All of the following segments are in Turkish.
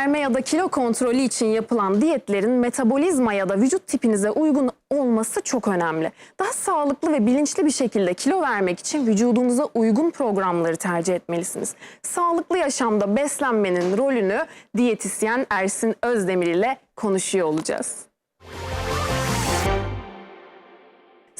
Verme ya da kilo kontrolü için yapılan diyetlerin metabolizma ya da vücut tipinize uygun olması çok önemli. Daha sağlıklı ve bilinçli bir şekilde kilo vermek için vücudunuza uygun programları tercih etmelisiniz. Sağlıklı yaşamda beslenmenin rolünü diyetisyen Ersin Özdemir ile konuşuyor olacağız.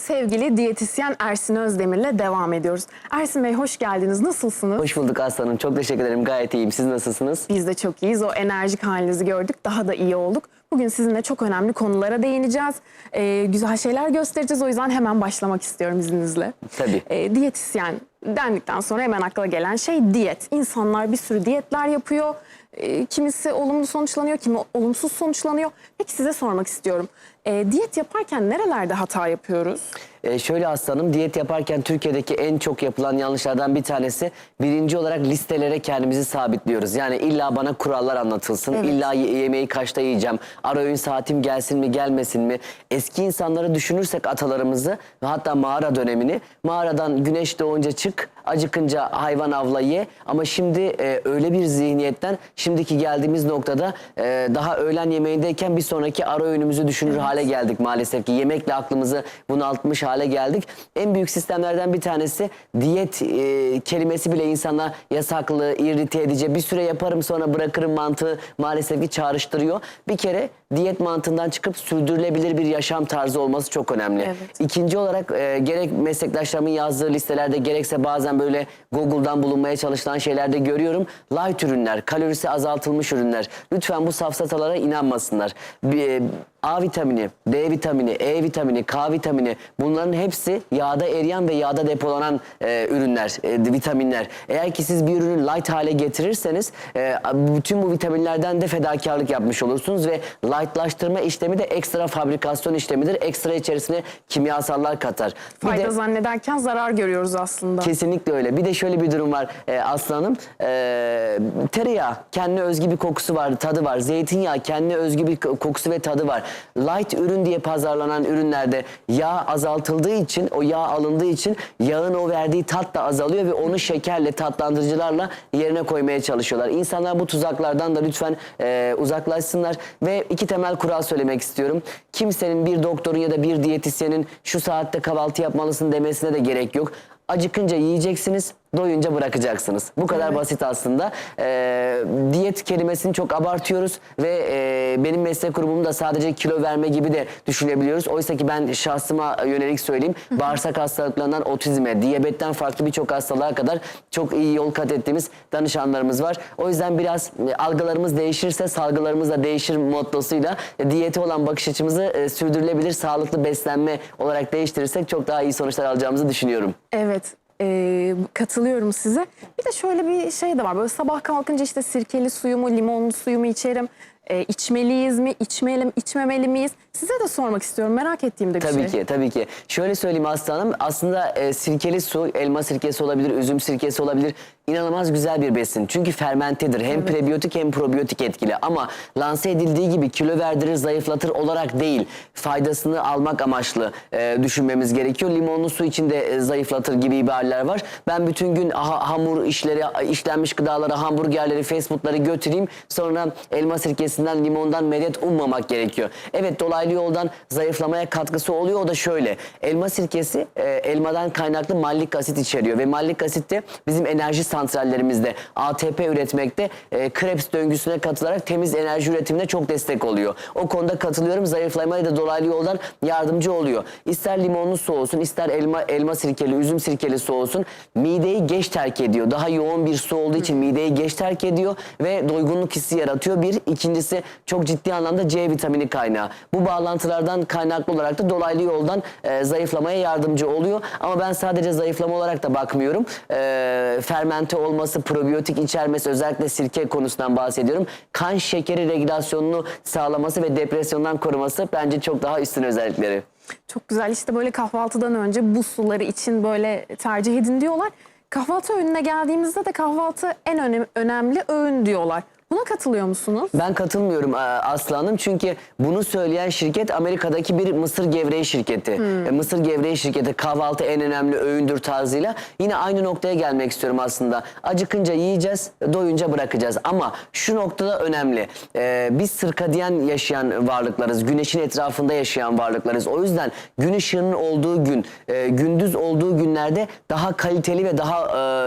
Sevgili diyetisyen Ersin Özdemir'le devam ediyoruz. Ersin Bey hoş geldiniz. Nasılsınız? Hoş bulduk aslanım. Çok teşekkür ederim. Gayet iyiyim. Siz nasılsınız? Biz de çok iyiyiz. O enerjik halinizi gördük. Daha da iyi olduk. Bugün sizinle çok önemli konulara değineceğiz. Ee, güzel şeyler göstereceğiz. O yüzden hemen başlamak istiyorum izninizle. Tabii. Ee, diyetisyen dendikten sonra hemen akla gelen şey diyet. İnsanlar bir sürü diyetler yapıyor. Ee, kimisi olumlu sonuçlanıyor, kimi olumsuz sonuçlanıyor. Peki size sormak istiyorum. Ee, diyet yaparken nerelerde hata yapıyoruz? Ee, şöyle aslanım, diyet yaparken Türkiye'deki en çok yapılan yanlışlardan bir tanesi birinci olarak listelere kendimizi sabitliyoruz. Yani illa bana kurallar anlatılsın, Evet. illa ye- yemeği kaçta yiyeceğim, ara öğün saatim gelsin mi gelmesin mi? Eski insanları düşünürsek atalarımızı ve hatta mağara dönemini, mağaradan güneş doğunca çık, acıkınca hayvan avla ye. Ama şimdi e, öyle bir zihniyetten şimdiki geldiğimiz noktada e, daha öğlen yemeğindeyken bir sonraki ara öğünümüzü düşünür hale geldik maalesef ki. Yemekle aklımızı bunaltmış hale geldik. En büyük sistemlerden bir tanesi diyet e, kelimesi bile insana yasaklı, irrite edici. Bir süre yaparım sonra bırakırım mantığı maalesef ki çağrıştırıyor. Bir kere diyet mantığından çıkıp sürdürülebilir bir yaşam tarzı olması çok önemli. Evet. İkinci olarak e, gerek meslektaşlarımın yazdığı listelerde gerekse bazen böyle Google'dan bulunmaya çalışılan şeylerde görüyorum. Light ürünler, kalorisi azaltılmış ürünler. Lütfen bu safsatalara inanmasınlar. Bir, e, A vitamini, D vitamini, E vitamini, K vitamini bunların hepsi yağda eriyen ve yağda depolanan e, ürünler, e, vitaminler. Eğer ki siz bir ürünü light hale getirirseniz e, bütün bu vitaminlerden de fedakarlık yapmış olursunuz ve lightlaştırma işlemi de ekstra fabrikasyon işlemidir. Ekstra içerisine kimyasallar katar. Bir Fayda de- zannederken zarar görüyoruz aslında. Kesinlikle öyle. Bir de şöyle bir durum var e, aslanım. E, tereyağı kendine özgü bir kokusu var, tadı var. Zeytinyağı kendine özgü bir ko- kokusu ve tadı var. Light ürün diye pazarlanan ürünlerde yağ azaltıldığı için, o yağ alındığı için yağın o verdiği tat da azalıyor ve onu şekerle, tatlandırıcılarla yerine koymaya çalışıyorlar. İnsanlar bu tuzaklardan da lütfen e, uzaklaşsınlar ve iki temel kural söylemek istiyorum. Kimsenin bir doktorun ya da bir diyetisyenin şu saatte kahvaltı yapmalısın demesine de gerek yok. Acıkınca yiyeceksiniz, doyunca bırakacaksınız. Bu kadar Evet. basit aslında. Ee, diyet kelimesini çok abartıyoruz ve e, benim meslek grubum da sadece kilo verme gibi de düşünebiliyoruz. Oysa ki ben şahsıma yönelik söyleyeyim. Bağırsak hastalıklarından otizme, diyabetten farklı birçok hastalığa kadar çok iyi yol kat ettiğimiz danışanlarımız var. O yüzden biraz e, algılarımız değişirse salgılarımız da değişir mottosuyla e, diyete olan bakış açımızı e, sürdürülebilir, sağlıklı beslenme olarak değiştirirsek çok daha iyi sonuçlar alacağımızı düşünüyorum. Evet. E, katılıyorum size. Bir de şöyle bir şey de var. Böyle sabah kalkınca işte sirkeli suyumu, limonlu suyumu içerim. E, içmeliyiz mi, içmeyelim, içmemeli miyiz? Size de sormak istiyorum. Merak ettiğim de bir Tabii şey. ki, tabii ki. Şöyle söyleyeyim Aslı Hanım, aslında e, sirkeli su, elma sirkesi olabilir, üzüm sirkesi olabilir. İnanılmaz güzel bir besin. Çünkü fermentedir. Hem prebiyotik hem probiyotik etkili. Ama lanse edildiği gibi kilo verdirir, zayıflatır olarak değil. Faydasını almak amaçlı e, düşünmemiz gerekiyor. Limonlu su içinde e, zayıflatır gibi ibareler var. Ben bütün gün ha- hamur işleri, işlenmiş gıdaları, hamburgerleri, fast foodları götüreyim. Sonra elma sirkesinden, limondan medet ummamak gerekiyor. Evet dolaylı yoldan zayıflamaya katkısı oluyor. O da şöyle. Elma sirkesi e, elmadan kaynaklı mallik asit içeriyor. Ve mallik asit de bizim enerji santrallerimizde ATP üretmekte e, Krebs döngüsüne katılarak temiz enerji üretimine çok destek oluyor. O konuda katılıyorum. Zayıflamaya da dolaylı yoldan yardımcı oluyor. İster limonlu su olsun, ister elma elma sirkeli, üzüm sirkeli su olsun. Mideyi geç terk ediyor. Daha yoğun bir su olduğu için mideyi geç terk ediyor ve doygunluk hissi yaratıyor. Bir. ikincisi çok ciddi anlamda C vitamini kaynağı. Bu bağlantılardan kaynaklı olarak da dolaylı yoldan e, zayıflamaya yardımcı oluyor. Ama ben sadece zayıflama olarak da bakmıyorum. E, fermente olması, probiyotik içermesi özellikle sirke konusundan bahsediyorum. Kan şekeri regülasyonunu sağlaması ve depresyondan koruması bence çok daha üstün özellikleri. Çok güzel. İşte böyle kahvaltıdan önce bu suları için böyle tercih edin diyorlar. Kahvaltı öğününe geldiğimizde de kahvaltı en önem- önemli öğün diyorlar. Buna katılıyor musunuz? Ben katılmıyorum e, Aslı Hanım çünkü bunu söyleyen şirket Amerika'daki bir mısır gevreği şirketi. E, Mısır gevreği şirketi kahvaltı en önemli öğündür tarzıyla yine aynı noktaya gelmek istiyorum aslında. Acıkınca yiyeceğiz, doyunca bırakacağız ama şu noktada önemli. E, biz sırkadiyen yaşayan varlıklarız, güneşin etrafında yaşayan varlıklarız. O yüzden gün ışığının olduğu gün, e, gündüz olduğu günlerde daha kaliteli ve daha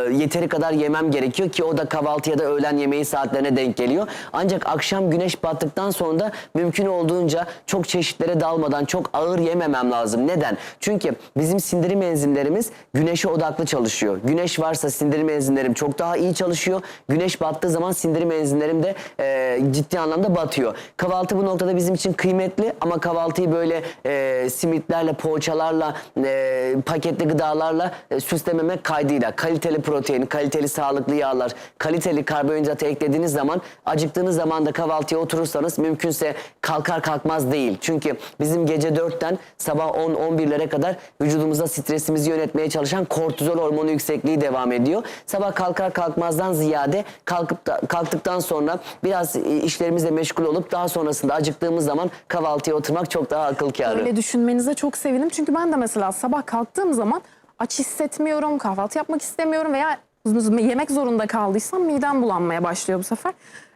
e, yeteri kadar yemem gerekiyor ki o da kahvaltı ya da öğlen yemeği saatlerine denk geliyor. Ancak akşam güneş battıktan sonra da mümkün olduğunca çok çeşitlere dalmadan çok ağır yememem lazım. Neden? Çünkü bizim sindirim enzimlerimiz güneşe odaklı çalışıyor. Güneş varsa sindirim enzimlerim çok daha iyi çalışıyor. Güneş battığı zaman sindirim enzimlerim de e, ciddi anlamda batıyor. Kahvaltı bu noktada bizim için kıymetli ama kahvaltıyı böyle e, simitlerle, poğaçalarla, e, paketli gıdalarla e, süslememek kaydıyla kaliteli protein, kaliteli sağlıklı yağlar, kaliteli karbonhidratı eklediğiniz zaman acıktığınız zaman da kahvaltıya oturursanız mümkünse kalkar kalkmaz değil. Çünkü bizim gece 4'ten sabah 10-11'lere kadar vücudumuzda stresimizi yönetmeye çalışan kortizol hormonu yüksekliği devam ediyor. Sabah kalkar kalkmazdan ziyade kalkıp da, kalktıktan sonra biraz e, işlerimizle meşgul olup daha sonrasında acıktığımız zaman kahvaltıya oturmak çok daha akıl kârı. Öyle düşünmenize çok sevindim. Çünkü ben de mesela sabah kalktığım zaman aç hissetmiyorum, kahvaltı yapmak istemiyorum veya yemek zorunda kaldıysam midem bulanmaya başlıyor bu sefer.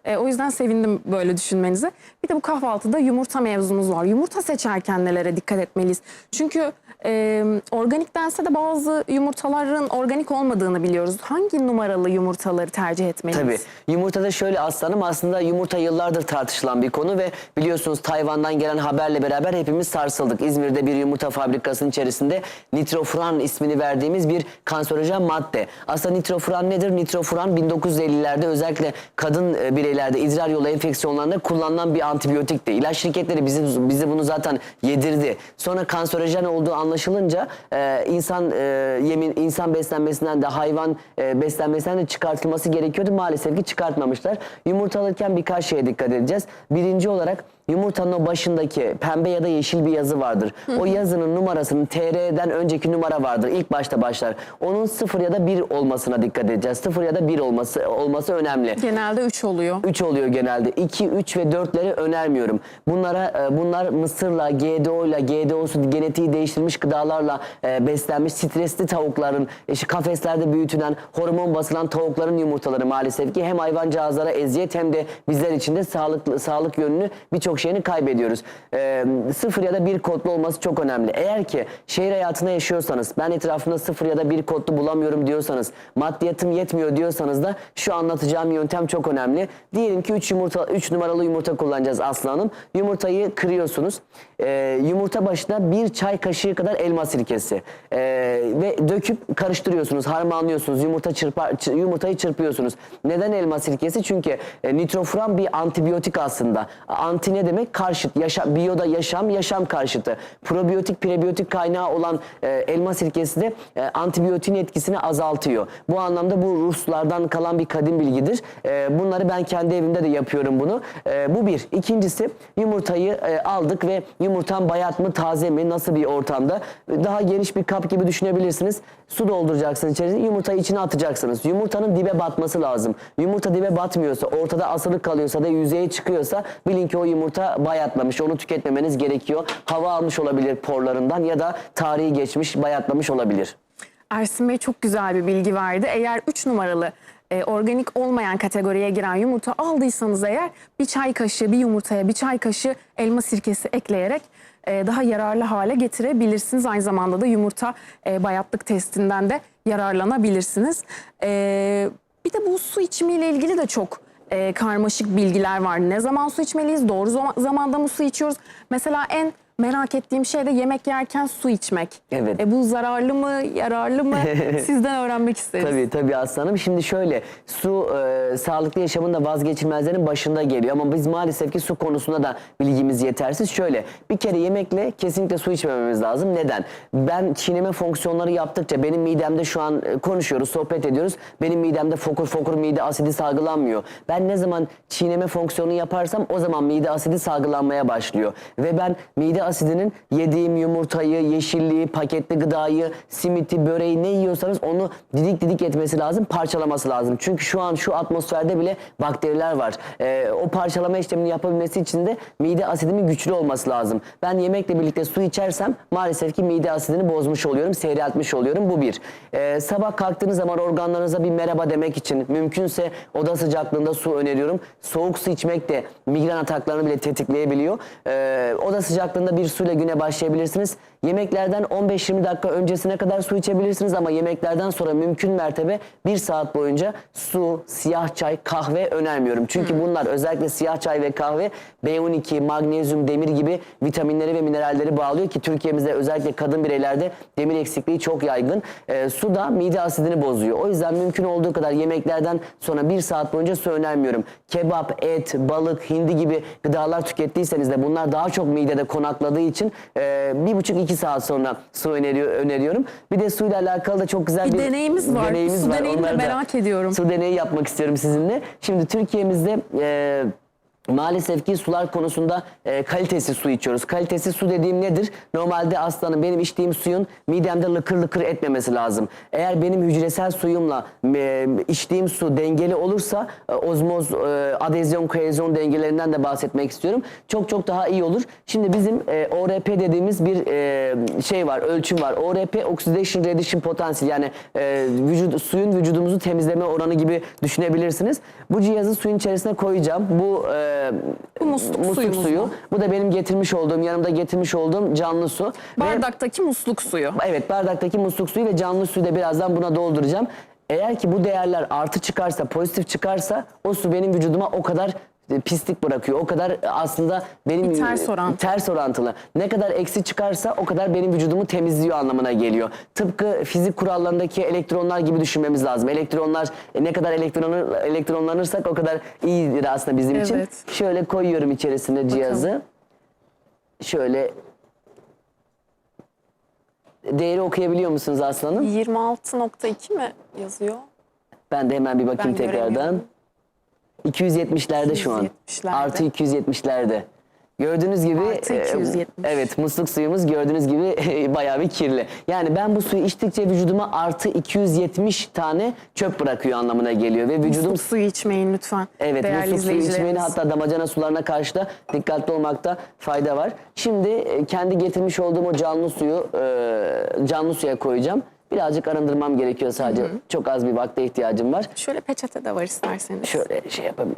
E, o yüzden sevindim böyle düşünmenize. Bir de bu kahvaltıda yumurta mevzumuz var. Yumurta seçerken nelere dikkat etmeliyiz? Çünkü e, organik dense de bazı yumurtaların organik olmadığını biliyoruz. Hangi numaralı yumurtaları tercih etmeliyiz? Tabii. Yumurtada şöyle aslanım aslında yumurta yıllardır tartışılan bir konu ve biliyorsunuz Tayvan'dan gelen haberle beraber hepimiz sarsıldık. İzmir'de bir yumurta fabrikasının içerisinde nitrofuran ismini verdiğimiz bir kanserojen madde. Aslında nitrofuran nedir? Nitrofuran 1950'lerde özellikle kadın e, bireylerde idrar yolu enfeksiyonlarında kullanılan bir antibiyotikti. İlaç şirketleri bizi, bizi bunu zaten yedirdi. Sonra kanserojen olduğu anlaşılınca e, insan e, yemin insan beslenmesinden de hayvan e, beslenmesinden de çıkartılması gerekiyordu. Maalesef ki çıkartmamışlar. Yumurta alırken birkaç şeye dikkat edeceğiz. Birinci olarak yumurtanın o başındaki pembe ya da yeşil bir yazı vardır. O yazının numarasının TR'den önceki numara vardır. İlk başta başlar. Onun sıfır ya da bir olmasına dikkat edeceğiz. Sıfır ya da bir olması olması önemli. Genelde 3 oluyor. 3 oluyor genelde. 2, 3 ve 4'leri önermiyorum. Bunlara e, bunlar mısırla, GDO'yla, GDO'su genetiği değiştirilmiş gıdalarla e, beslenmiş stresli tavukların, işte kafeslerde büyütülen, hormon basılan tavukların yumurtaları maalesef ki hem hayvancağızlara eziyet hem de bizler için de sağlıklı sağlık yönünü birçok şeyini kaybediyoruz. E, sıfır ya da bir kodlu olması çok önemli. Eğer ki şehir hayatında yaşıyorsanız, ben etrafımda sıfır ya da bir kodlu bulamıyorum diyorsanız, maddiyatım yetmiyor diyorsanız da şu anlatacağım yöntem çok önemli. Diyelim ki 3 yumurta 3 numaralı yumurta kullanacağız Aslı Hanım. Yumurtayı kırıyorsunuz. Ee, yumurta başına bir çay kaşığı kadar elma sirkesi. Ee, ve döküp karıştırıyorsunuz, harmanlıyorsunuz. Yumurta çırpa, çı- yumurtayı çırpıyorsunuz. Neden elma sirkesi? Çünkü e, nitrofuran bir antibiyotik aslında. Anti ne demek? Karşıt. Yaşa, biyoda yaşam, yaşam karşıtı. Probiyotik, prebiyotik kaynağı olan e, elma sirkesi de e, antibiyotin etkisini azaltıyor. Bu anlamda bu Ruslardan kalan bir kadim bilgidir. E, bunları ben kendi evimde de yapıyorum bunu. E, bu bir. İkincisi yumurtayı e, aldık ve yumurtam bayat mı taze mi nasıl bir ortamda daha geniş bir kap gibi düşünebilirsiniz. Su dolduracaksınız içerisine yumurtayı içine atacaksınız. Yumurtanın dibe batması lazım. Yumurta dibe batmıyorsa ortada asılı kalıyorsa da yüzeye çıkıyorsa bilin ki o yumurta bayatlamış. Onu tüketmemeniz gerekiyor. Hava almış olabilir porlarından ya da tarihi geçmiş bayatlamış olabilir. Ersin Bey çok güzel bir bilgi verdi. Eğer 3 numaralı e, organik olmayan kategoriye giren yumurta aldıysanız eğer bir çay kaşığı bir yumurtaya bir çay kaşığı elma sirkesi ekleyerek e, daha yararlı hale getirebilirsiniz. Aynı zamanda da yumurta e, bayatlık testinden de yararlanabilirsiniz. E, bir de bu su içimiyle ilgili de çok e, karmaşık bilgiler var. Ne zaman su içmeliyiz? Doğru zama- zamanda mı su içiyoruz? Mesela en merak ettiğim şey de yemek yerken su içmek. Evet. E, bu zararlı mı, yararlı mı? Sizden öğrenmek isteriz. Tabii tabii aslanım. Şimdi şöyle su e, sağlıklı yaşamın da vazgeçilmezlerin başında geliyor. Ama biz maalesef ki su konusunda da bilgimiz yetersiz. Şöyle bir kere yemekle kesinlikle su içmememiz lazım. Neden? Ben çiğneme fonksiyonları yaptıkça benim midemde şu an e, konuşuyoruz, sohbet ediyoruz. Benim midemde fokur fokur mide asidi salgılanmıyor. Ben ne zaman çiğneme fonksiyonu yaparsam o zaman mide asidi salgılanmaya başlıyor. Ve ben mide asidinin yediğim yumurtayı, yeşilliği, paketli gıdayı, simiti, böreği ne yiyorsanız onu didik didik etmesi lazım, parçalaması lazım. Çünkü şu an şu atmosferde bile bakteriler var. Ee, o parçalama işlemini yapabilmesi için de mide asidimin güçlü olması lazım. Ben yemekle birlikte su içersem maalesef ki mide asidini bozmuş oluyorum, seyreltmiş oluyorum. Bu bir. Ee, sabah kalktığınız zaman organlarınıza bir merhaba demek için mümkünse oda sıcaklığında su öneriyorum. Soğuk su içmek de migren ataklarını bile tetikleyebiliyor. Ee, oda sıcaklığında bir suyla güne başlayabilirsiniz. Yemeklerden 15-20 dakika öncesine kadar su içebilirsiniz ama yemeklerden sonra mümkün mertebe bir saat boyunca su, siyah çay, kahve önermiyorum. Çünkü bunlar özellikle siyah çay ve kahve B12, magnezyum, demir gibi vitaminleri ve mineralleri bağlıyor ki Türkiye'mizde özellikle kadın bireylerde demir eksikliği çok yaygın. Ee, su da mide asidini bozuyor. O yüzden mümkün olduğu kadar yemeklerden sonra bir saat boyunca su önermiyorum. Kebap, et, balık, hindi gibi gıdalar tükettiyseniz de bunlar daha çok midede konakladığı için e, bir buçuk iki saat sonra su öneriyor, öneriyorum. Bir de suyla alakalı da çok güzel Bir bir, deneyimiz var. Su deneyini de da- merak ediyorum. Su deneyi yapmak istiyorum sizinle. Şimdi Türkiye'mizde e, maalesef ki sular konusunda e, kalitesiz su içiyoruz. Kalitesiz su dediğim nedir? Normalde aslanım benim içtiğim suyun midemde lıkır lıkır etmemesi lazım. Eğer benim hücresel suyumla e, içtiğim su dengeli olursa e, ozmoz, e, adezyon, kohezyon dengelerinden de bahsetmek istiyorum. Çok çok daha iyi olur. Şimdi bizim e, ORP dediğimiz bir e, şey var, ölçüm var. ORP Oxidation Reduction Potential yani e, vücut, suyun vücudumuzu temizleme oranı gibi düşünebilirsiniz. Bu cihazı suyun içerisine koyacağım. Bu, e, Bu musluk suyumuz suyu. mu? Bu da benim getirmiş olduğum, yanımda getirmiş olduğum canlı su. Ve- Bardaktaki musluk suyu. Evet bardaktaki musluk suyu ve canlı suyu da birazdan buna dolduracağım. Eğer ki bu değerler artı çıkarsa, pozitif çıkarsa o su benim vücuduma o kadar pislik bırakıyor. O kadar e, aslında benim Bir ters orantılı. ters orantılı. Ne kadar eksi çıkarsa o kadar benim vücudumu temizliyor anlamına geliyor. Tıpkı fizik kurallarındaki elektronlar gibi düşünmemiz lazım. Elektronlar e, ne kadar elektron elektronlanırsak o kadar iyidir aslında bizim için. Evet. Şöyle koyuyorum içerisine cihazı. Şöyle değeri okuyabiliyor musunuz aslanım? 26.2 mi yazıyor? Ben de hemen bir bakayım Ben tekrardan. Göremiyorum. 270'lerde şu an. 270'lerde. Artı 270'lerde. Gördüğünüz gibi Artı e, 270. evet musluk suyumuz gördüğünüz gibi bayağı bir kirli. Yani ben bu suyu içtikçe vücuduma artı 270 tane çöp bırakıyor anlamına geliyor ve vücudum Musluk suyu içmeyin lütfen. Evet değerli musluk suyu içmeyin hatta damacana sularına karşı da dikkatli olmakta fayda var. Şimdi e, kendi getirmiş olduğum o canlı suyu e, canlı suya koyacağım. Birazcık arındırmam gerekiyor sadece. Çok az bir vakte ihtiyacım var. Şöyle peçete de var isterseniz. Şöyle şey yapabilir.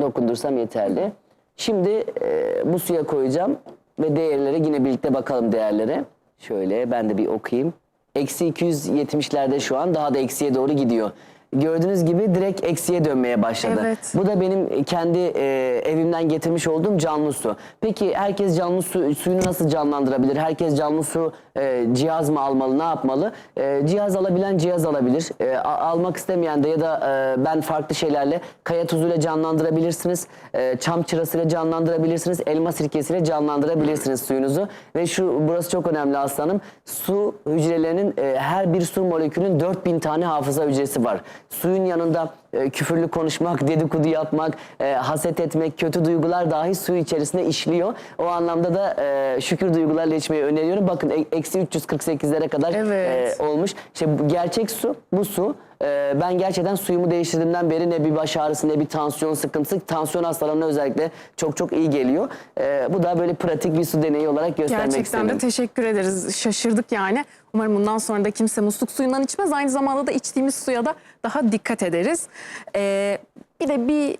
Dokundursam yeterli. Şimdi e, bu suya koyacağım ve değerlere yine birlikte bakalım değerlere. Şöyle ben de bir okuyayım. Eksi 270'lerde şu an daha da eksiye doğru gidiyor. Gördüğünüz gibi direkt eksiye dönmeye başladı. Evet. Bu da benim kendi e, evimden getirmiş olduğum canlı su. Peki herkes canlı su, suyunu nasıl canlandırabilir? Herkes canlı su e, cihaz mı almalı, ne yapmalı? E, cihaz alabilen cihaz alabilir. E, a- almak istemeyen de ya da e, ben farklı şeylerle kaya tuzuyla canlandırabilirsiniz. E, çam çırasıyla canlandırabilirsiniz. Elma sirkesiyle canlandırabilirsiniz suyunuzu. Ve şu burası çok önemli aslanım. Su hücrelerinin e, her bir su molekülünün 4000 tane hafıza hücresi var. Suyun yanında e, küfürlü konuşmak, dedikodu yapmak, e, haset etmek, kötü duygular dahi su içerisinde işliyor. O anlamda da e, şükür duygularla içmeyi öneriyorum. Bakın e- eksi 348'lere kadar Evet. e, olmuş. İşte bu gerçek su, bu su. E, ben gerçekten suyumu değiştirdiğimden beri ne bir baş ağrısı ne bir tansiyon sıkıntısı. Tansiyon hastalarına özellikle çok çok iyi geliyor. E, bu da böyle pratik bir su deneyi olarak göstermek Gerçekten istedim. de teşekkür ederiz. Şaşırdık yani. Umarım bundan sonra da kimse musluk suyundan içmez. Aynı zamanda da içtiğimiz suya da daha dikkat ederiz. Ee, bir de bir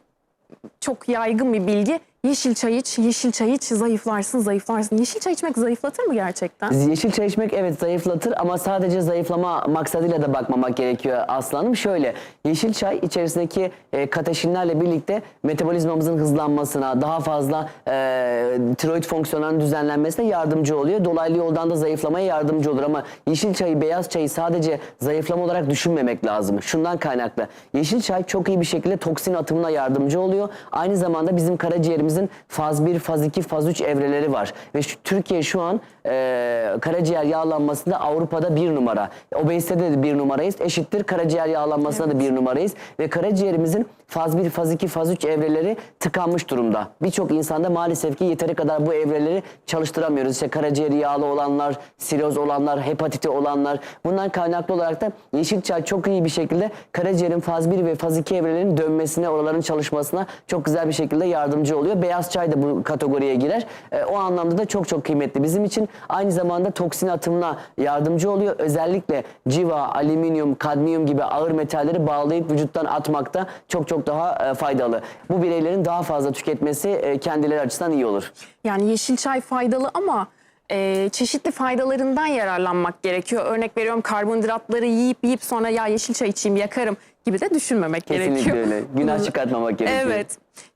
çok yaygın bir bilgi. Yeşil çay iç, yeşil çay iç, zayıflarsın, zayıflarsın. Yeşil çay içmek zayıflatır mı gerçekten? Yeşil çay içmek evet zayıflatır ama sadece zayıflama maksadıyla da bakmamak gerekiyor aslanım. Şöyle yeşil çay içerisindeki e, kateşinlerle birlikte metabolizmamızın hızlanmasına, daha fazla e, tiroid fonksiyonlarının düzenlenmesine yardımcı oluyor. Dolaylı yoldan da zayıflamaya yardımcı olur ama yeşil çayı, beyaz çayı sadece zayıflama olarak düşünmemek lazım. Şundan kaynaklı. Yeşil çay çok iyi bir şekilde toksin atımına yardımcı oluyor. Aynı zamanda bizim karaciğerimiz karaciğerimizin faz 1, faz 2, faz 3 evreleri var. Ve şu, Türkiye şu an e, karaciğer yağlanmasında Avrupa'da bir numara. Obezitede de bir numarayız. Eşittir karaciğer yağlanmasında da bir numarayız. Ve karaciğerimizin faz 1, faz 2, faz 3 evreleri tıkanmış durumda. Birçok insanda maalesef ki yeteri kadar bu evreleri çalıştıramıyoruz. İşte karaciğeri yağlı olanlar, siroz olanlar, hepatiti olanlar. Bundan kaynaklı olarak da yeşil çay çok iyi bir şekilde karaciğerin faz 1 ve faz 2 evrelerinin dönmesine, oraların çalışmasına çok güzel bir şekilde yardımcı oluyor. Beyaz çay da bu kategoriye girer. E, o anlamda da çok çok kıymetli bizim için. Aynı zamanda toksin atımına yardımcı oluyor. Özellikle civa, alüminyum, kadmiyum gibi ağır metalleri bağlayıp vücuttan atmakta çok çok daha e, faydalı. Bu bireylerin daha fazla tüketmesi e, kendileri açısından iyi olur. Yani yeşil çay faydalı ama e, çeşitli faydalarından yararlanmak gerekiyor. Örnek veriyorum karbonhidratları yiyip yiyip sonra ya yeşil çay içeyim yakarım gibi de düşünmemek Kesinlikle gerekiyor. öyle. Günah çıkartmamak gerekiyor. Evet.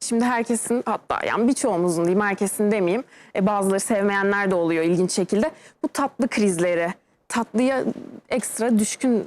Şimdi herkesin hatta yani birçoğumuzun diyeyim herkesin demeyeyim. E, bazıları sevmeyenler de oluyor ilginç şekilde. Bu tatlı krizleri, tatlıya ekstra düşkün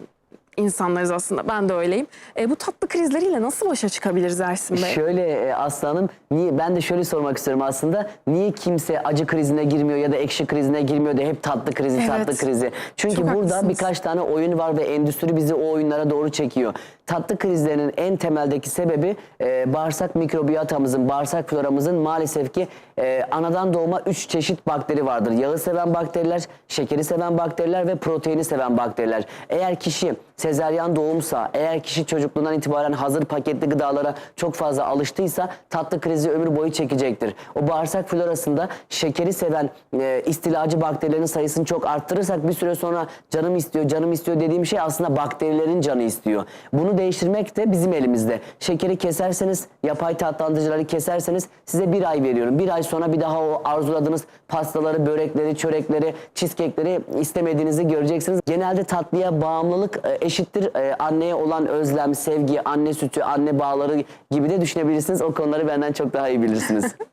insanlarız aslında. Ben de öyleyim. E, bu tatlı krizleriyle nasıl başa çıkabiliriz Ersin Bey? Şöyle e, aslanım, niye ben de şöyle sormak istiyorum aslında. Niye kimse acı krizine girmiyor ya da ekşi krizine girmiyor da hep tatlı krizi, Evet. tatlı krizi? Çünkü Çok burada haklısınız. birkaç tane oyun var ve endüstri bizi o oyunlara doğru çekiyor. Tatlı krizlerinin en temeldeki sebebi e, bağırsak mikrobiyotamızın, bağırsak floramızın maalesef ki e, anadan doğma 3 çeşit bakteri vardır. Yağı seven bakteriler, şekeri seven bakteriler ve proteini seven bakteriler. Eğer kişi sezeryan doğumsa, eğer kişi çocukluğundan itibaren hazır paketli gıdalara çok fazla alıştıysa tatlı krizi ömür boyu çekecektir. O bağırsak florasında şekeri seven e, istilacı bakterilerin sayısını çok arttırırsak bir süre sonra canım istiyor, canım istiyor dediğim şey aslında bakterilerin canı istiyor. Bunu değiştirmek de bizim elimizde. Şekeri keserseniz, yapay tatlandırıcıları keserseniz size bir ay veriyorum. Bir ay sonra bir daha o arzuladığınız pastaları, börekleri, çörekleri, cheesecake'leri istemediğinizi göreceksiniz. Genelde tatlıya bağımlılık e, eşittir e, anneye olan özlem, sevgi, anne sütü, anne bağları gibi de düşünebilirsiniz. O konuları benden çok daha iyi bilirsiniz.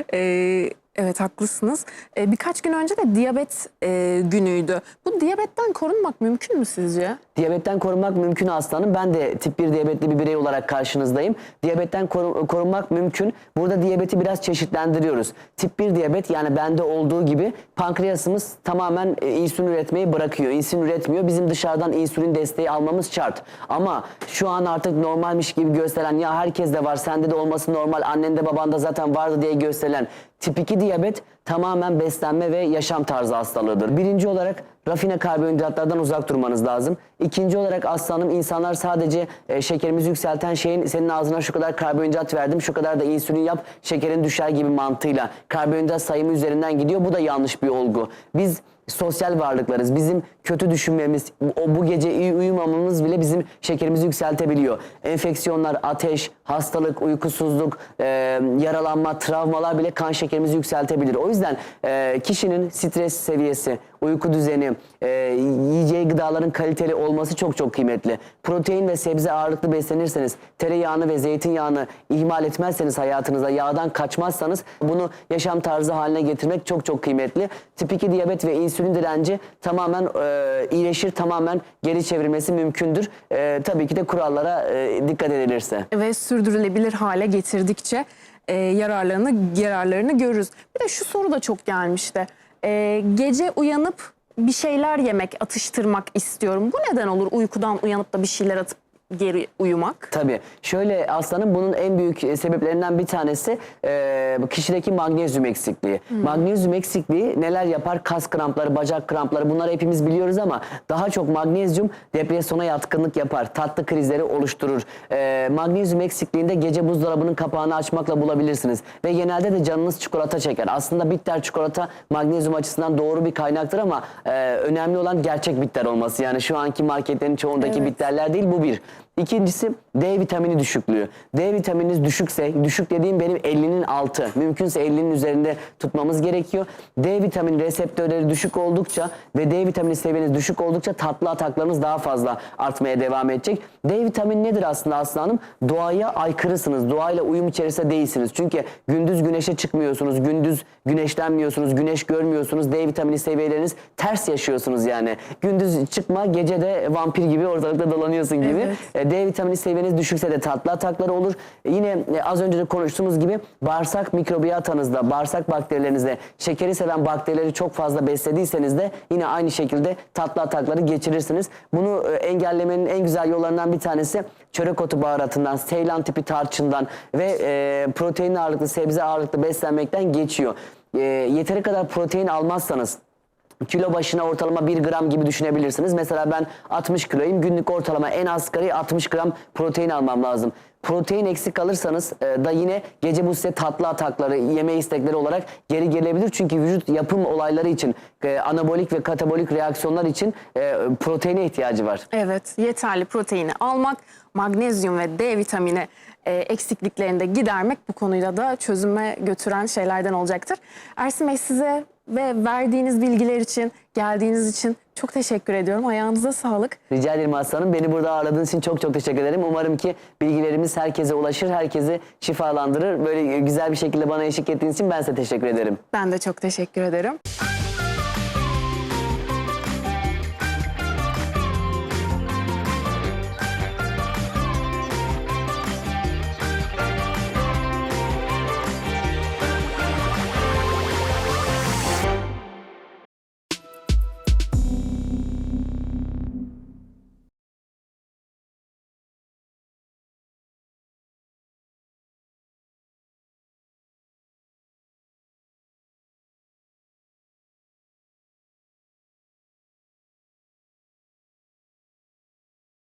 Ee, evet haklısınız. Ee, birkaç gün önce de diyabet e, günüydü. Bu diyabetten korunmak mümkün mü sizce? Diyabetten korunmak mümkün aslanım. Ben de tip 1 diyabetli bir birey olarak karşınızdayım. Diyabetten koru- korunmak mümkün. Burada diyabeti biraz çeşitlendiriyoruz. Tip 1 diyabet yani bende olduğu gibi pankreasımız tamamen e, insülin üretmeyi bırakıyor. İnsülin üretmiyor. Bizim dışarıdan insülin desteği almamız şart. Ama şu an artık normalmiş gibi gösteren ya herkes de var sende de olması normal annende babanda zaten vardı diye gösterilen tip 2 diyabet tamamen beslenme ve yaşam tarzı hastalığıdır. Birinci olarak rafine karbonhidratlardan uzak durmanız lazım. İkinci olarak aslanım insanlar sadece e, şekerimizi yükselten şeyin senin ağzına şu kadar karbonhidrat verdim, şu kadar da insülin yap, şekerin düşer gibi mantığıyla karbonhidrat sayımı üzerinden gidiyor. Bu da yanlış bir olgu. Biz sosyal varlıklarız. Bizim kötü düşünmemiz, o bu gece iyi uyumamamız bile bizim şekerimizi yükseltebiliyor. Enfeksiyonlar, ateş, hastalık, uykusuzluk, e, yaralanma, travmalar bile kan şekerimizi yükseltebilir. O yüzden e, kişinin stres seviyesi, uyku düzeni, e, yiyeceği gıdaların kaliteli olması çok çok kıymetli. Protein ve sebze ağırlıklı beslenirseniz, tereyağını ve zeytinyağını ihmal etmezseniz hayatınızda, yağdan kaçmazsanız bunu yaşam tarzı haline getirmek çok çok kıymetli. Tip 2 diyabet ve insülin direnci tamamen e, iyileşir, tamamen geri çevirmesi mümkündür. E, tabii ki de kurallara e, dikkat edilirse. Ve sürdürülebilir hale getirdikçe e, yararlarını yararlarını görürüz. Bir de şu soru da çok gelmişti. E, gece uyanıp bir şeyler yemek, atıştırmak istiyorum. Bu neden olur uykudan uyanıp da bir şeyler atıp geri uyumak? Tabii. Şöyle aslanın bunun en büyük e, sebeplerinden bir tanesi e, bu kişideki magnezyum eksikliği. Magnezyum eksikliği neler yapar? Kas krampları, bacak krampları bunları hepimiz biliyoruz ama daha çok magnezyum depresyona yatkınlık yapar. Tatlı krizleri oluşturur. E, magnezyum eksikliğinde gece buzdolabının kapağını açmakla bulabilirsiniz. Ve genelde de canınız çikolata çeker. Aslında bitter çikolata magnezyum açısından doğru bir kaynaktır ama e, önemli olan gerçek bitter olması. Yani şu anki marketlerin çoğundaki Evet. bitterler değil bu bir. İkincisi D vitamini düşüklüğü. D vitamininiz düşükse, düşük dediğim benim 50'nin altı. Mümkünse 50'nin üzerinde tutmamız gerekiyor. D vitamini reseptörleri düşük oldukça ve D vitamini seviyeniz düşük oldukça tatlı ataklarınız daha fazla artmaya devam edecek. D vitamini nedir aslında Aslı Hanım? Doğaya aykırısınız. Doğayla uyum içerisinde değilsiniz. Çünkü gündüz güneşe çıkmıyorsunuz. Gündüz güneşlenmiyorsunuz. Güneş görmüyorsunuz. D vitamini seviyeleriniz ters yaşıyorsunuz yani. Gündüz çıkma, gece de vampir gibi ortalıkta dolanıyorsun gibi. Evet. E, D vitamini seviyeniz düşükse de tatlı atakları olur. E, Yine e, az önce de konuştuğumuz gibi bağırsak mikrobiyatanızda, bağırsak bakterilerinizde şekeri seven bakterileri çok fazla beslediyseniz de yine aynı şekilde tatlı atakları geçirirsiniz. Bunu e, engellemenin en güzel yollarından bir tanesi çörek otu baharatından, seylan tipi tarçından ve protein ağırlıklı, sebze ağırlıklı beslenmekten geçiyor. Yeteri kadar protein almazsanız kilo başına ortalama 1 gram gibi düşünebilirsiniz. Mesela ben 60 kiloyum. Günlük ortalama en asgari 60 gram protein almam lazım. Protein eksik kalırsanız e, da yine gece bu size tatlı atakları, yeme istekleri olarak geri gelebilir. Çünkü vücut yapım olayları için, e, anabolik ve katabolik reaksiyonlar için e, proteine ihtiyacı var. Evet, yeterli proteini almak, magnezyum ve D vitamini e, eksikliklerini de gidermek bu konuyla da çözüme götüren şeylerden olacaktır. Ersin Bey size ve verdiğiniz bilgiler için, geldiğiniz için çok teşekkür ediyorum. Ayağınıza sağlık. Rica ederim aslanım. Beni burada ağırladığınız için çok çok teşekkür ederim. Umarım ki bilgilerimiz herkese ulaşır, herkesi şifalandırır. Böyle güzel bir şekilde bana eşlik ettiğiniz için ben size teşekkür ederim. Ben de çok teşekkür ederim.